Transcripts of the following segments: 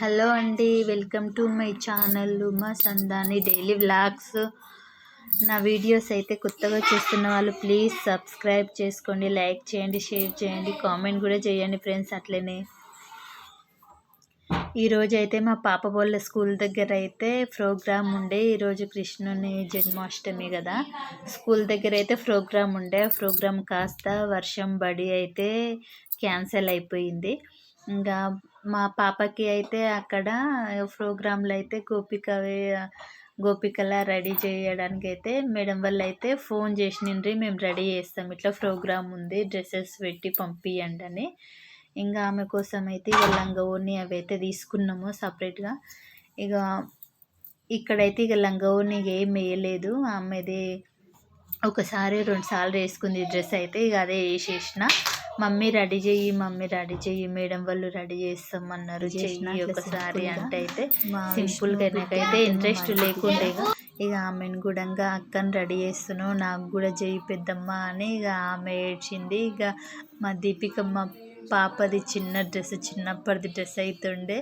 Hello అండి welcome to my channel Uma Sandani daily vlogs. నా videos అయితే కొత్తగా చూస్తున్న వాళ్ళు ప్లీజ్ సబ్స్క్రైబ్ చేసుకోండి లైక్ చేయండి షేర్ చేయండి కామెంట్ కూడా చేయండి ఫ్రెండ్స్ అట్లనే. ఈరోజు అయితే మా పాప వాళ్ళ స్కూల్ దగ్గర అయితే ప్రోగ్రామ్ ఉండే. ఈరోజు కృష్ణుని జన్మాష్టమి కదా. స్కూల్ దగ్గర అయితే ప్రోగ్రామ్ ఉండే. ప్రోగ్రామ్ కాస్త వర్షం పడి అయితే క్యాన్సిల్ అయిపోయింది. ఇంకా మా పాపకి అయితే అక్కడ ప్రోగ్రాంలో అయితే గోపిక గోపికలా రెడీ చేయడానికి అయితే మేడం వాళ్ళు అయితే ఫోన్ చేసినండ్రి మేము రెడీ చేస్తాం. ఇట్లా ప్రోగ్రామ్ ఉంది డ్రెస్సెస్ పెట్టి పంపియండి అని ఇంకా ఆమె కోసం అయితే ఇక లంగవోని అవి అయితే తీసుకున్నాము సపరేట్గా. ఇక ఇక్కడైతే ఇక లంగవోని ఏం వేయలేదు ఆమెది ఒకసారి రెండు సార్లు వేసుకుంది డ్రెస్ అయితే ఇక అదే వేసేసిన. మమ్మీ రెడీ చెయ్యి మమ్మీ రెడీ చెయ్యి మేడం వాళ్ళు రెడీ చేస్తామన్నారు. చెయ్యి ఒకసారి అంటే అయితే సింపుల్గా నాకైతే ఇంట్రెస్ట్ లేకుండే ఇక ఆమెను కూడా అక్కని రెడీ చేస్తున్నావు నాకు కూడా చెయ్యి పెద్దమ్మ అని ఇక ఆమె ఏడ్చింది. ఇక మా దీపిక మా పాపది చిన్న డ్రెస్ చిన్నప్పటిది డ్రెస్ అవుతుండే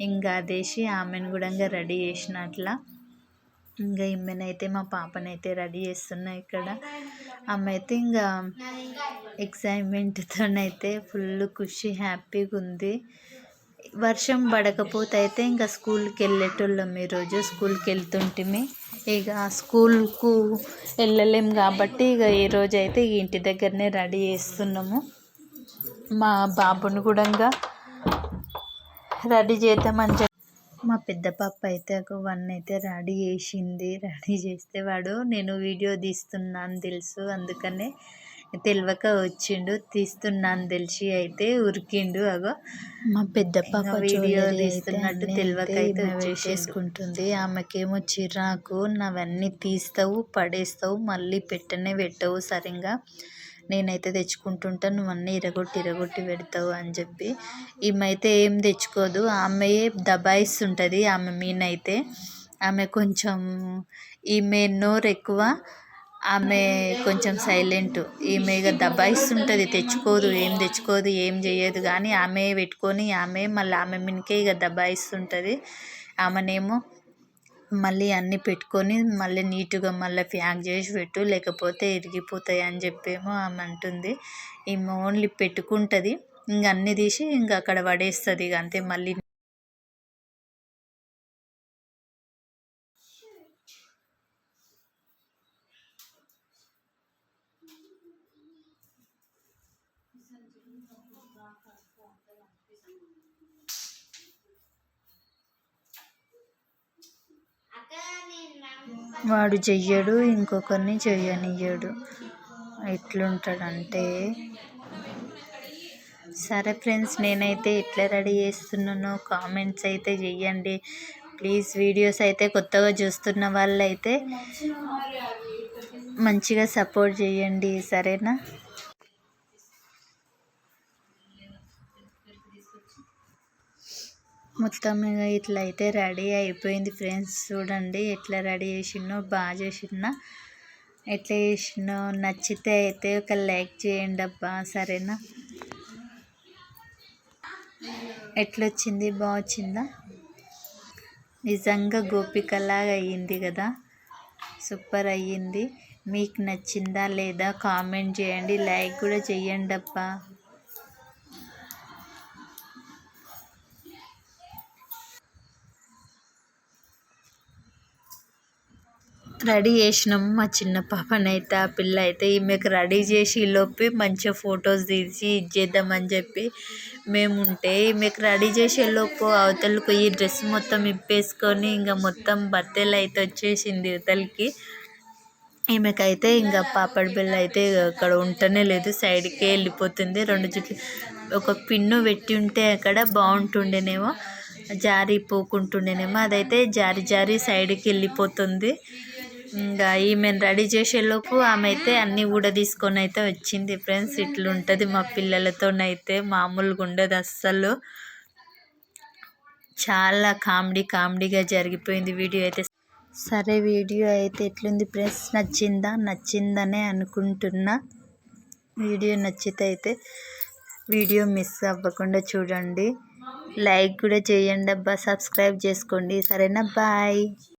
ఇంకా అదేసి ఆమెను కూడా రెడీ చేసిన అట్లా. ఇంకా ఈమెనైతే మా పాపనైతే రెడీ చేస్తున్నా ఇక్కడ. ఆమె అయితే ఇంకా ఎక్సైట్మెంట్తోనైతే ఫుల్ ఖుషి హ్యాపీగా ఉంది వర్షం పడకపోతే అయితే ఇంకా స్కూల్కి వెళ్ళేటోళ్ళం ఈరోజు స్కూల్కి వెళ్తుంటిమి ఇక స్కూల్కు వెళ్ళలేం కాబట్టి ఇక ఈరోజు అయితే ఇంటి దగ్గరనే రెడీ చేస్తున్నాము. మా బాబుని కూడా రెడీ చేద్దామని మా పెద్ద పాప అయితే ఒక వన్ అయితే రెడీ చేసింది. రెడీ చేస్తే వాడు నేను వీడియో తీస్తున్నాను తెలుసు అందుకనే తెలియక వచ్చిండు తీస్తున్నాను తెలిసి అయితే ఉరికిండు అగో. మా పెద్ద పాప వీడియో తీస్తున్నట్టు తెలియక అయితే వచ్చేసేసుకుంటుంది ఆమెకేమో చిరాకు నావన్నీ తీస్తావు పడేస్తావు మళ్ళీ పెట్టనే పెట్టవు సరిగా నేనైతే తెచ్చుకుంటుంటాను నువ్వు అన్నీ ఇరగొట్టి ఇరగొట్టి పెడతావు అని చెప్పి. ఈమె అయితే ఏం తెచ్చుకోదు. ఆమె దబాయిస్తుంటుంది ఆమె మీనైతే. ఆమె కొంచెం ఈమె నోరు ఎక్కువ ఆమె కొంచెం సైలెంట్. ఈమె ఇక దబాయిస్తుంటుంది తెచ్చుకోదు ఏం తెచ్చుకోదు ఏం చేయదు కానీ ఆమె పెట్టుకొని ఆమె మళ్ళీ ఆమె మినికే ఇక దబాయిస్తుంటుంది ఆమెనేమో మళ్ళీ అన్నీ పెట్టుకొని మళ్ళీ నీట్గా మళ్ళీ ప్యాక్ చేసి పెట్టు లేకపోతే విరిగిపోతాయి అని చెప్పేమో ఆమె అంటుంది. ఈమె ఓన్లీ పెట్టుకుంటుంది. ఇంక అన్నీ తీసి ఇంక అక్కడ పడేస్తుంది ఇక అంతే. మళ్ళీ వాడు చెయ్యడు ఇంకొకరిని చెయ్యనియ్యడు. ఎట్లుంటాడంటే సరే ఫ్రెండ్స్ నేనైతే ఎట్లా రెడీ చేస్తున్నానో కామెంట్స్ అయితే చెయ్యండి. ప్లీజ్ వీడియోస్ అయితే కొత్తగా చూస్తున్న వాళ్ళు అయితే మంచిగా సపోర్ట్ చేయండి సరేనా? మొత్తం ఇక ఇట్లా అయితే రెడీ అయిపోయింది ఫ్రెండ్స్. చూడండి ఎట్లా రెడీ చేసినో బాగా చేసినా ఎట్లా చేసినో నచ్చితే అయితే ఒక లైక్ చేయండి అబ్బా సరేనా? ఎట్లొచ్చింది? బాగా నిజంగా గోపికలాగా అయ్యింది కదా? సూపర్ అయ్యింది. మీకు నచ్చిందా లేదా కామెంట్ చేయండి లైక్ కూడా చేయండి అబ్బా. రెడీ చేసినాం. మా చిన్న పాపనైతే ఆ పిల్ల అయితే ఈమెకు రెడీ చేసి లోపి మంచిగా ఫొటోస్ తీసి ఇచ్చేద్దామని చెప్పి మేము ఉంటే ఈమెకు రెడీ చేసేలోపు అవతలకు ఈ డ్రెస్ మొత్తం ఇప్పేసుకొని ఇంకా మొత్తం బత్తెలు అయితే వచ్చేసింది అవతలకి ఈమెకైతే ఇంకా పాపడి బిల్ల అయితే అక్కడ ఉంటనే లేదు సైడ్కే వెళ్ళిపోతుంది. రెండు జుట్లు ఒక పిన్ను పెట్టి ఉంటే అక్కడ బాగుంటుండేనేమో జారి పోకుంటుండేనేమో అదైతే జారి జారి సైడ్కి వెళ్ళిపోతుంది. ఇంకా ఈమెను రెడీ చేసేలోపు ఆమె అయితే అన్నీ కూడా తీసుకొని అయితే వచ్చింది ఫ్రెండ్స్. ఇట్లుంటుంది మా పిల్లలతోనైతే మామూలుగా ఉండదు అస్సలు. చాలా కామెడీ కామెడీగా జరిగిపోయింది వీడియో అయితే. సరే వీడియో అయితే ఎట్లుంది ఫ్రెండ్స్? నచ్చిందా? నచ్చిందనే అనుకుంటున్నా. వీడియో నచ్చితే అయితే వీడియో మిస్ అవ్వకుండా చూడండి. లైక్ కూడా చేయండి అబ్బా సబ్స్క్రైబ్ చేసుకోండి. సరేనా? బాయ్.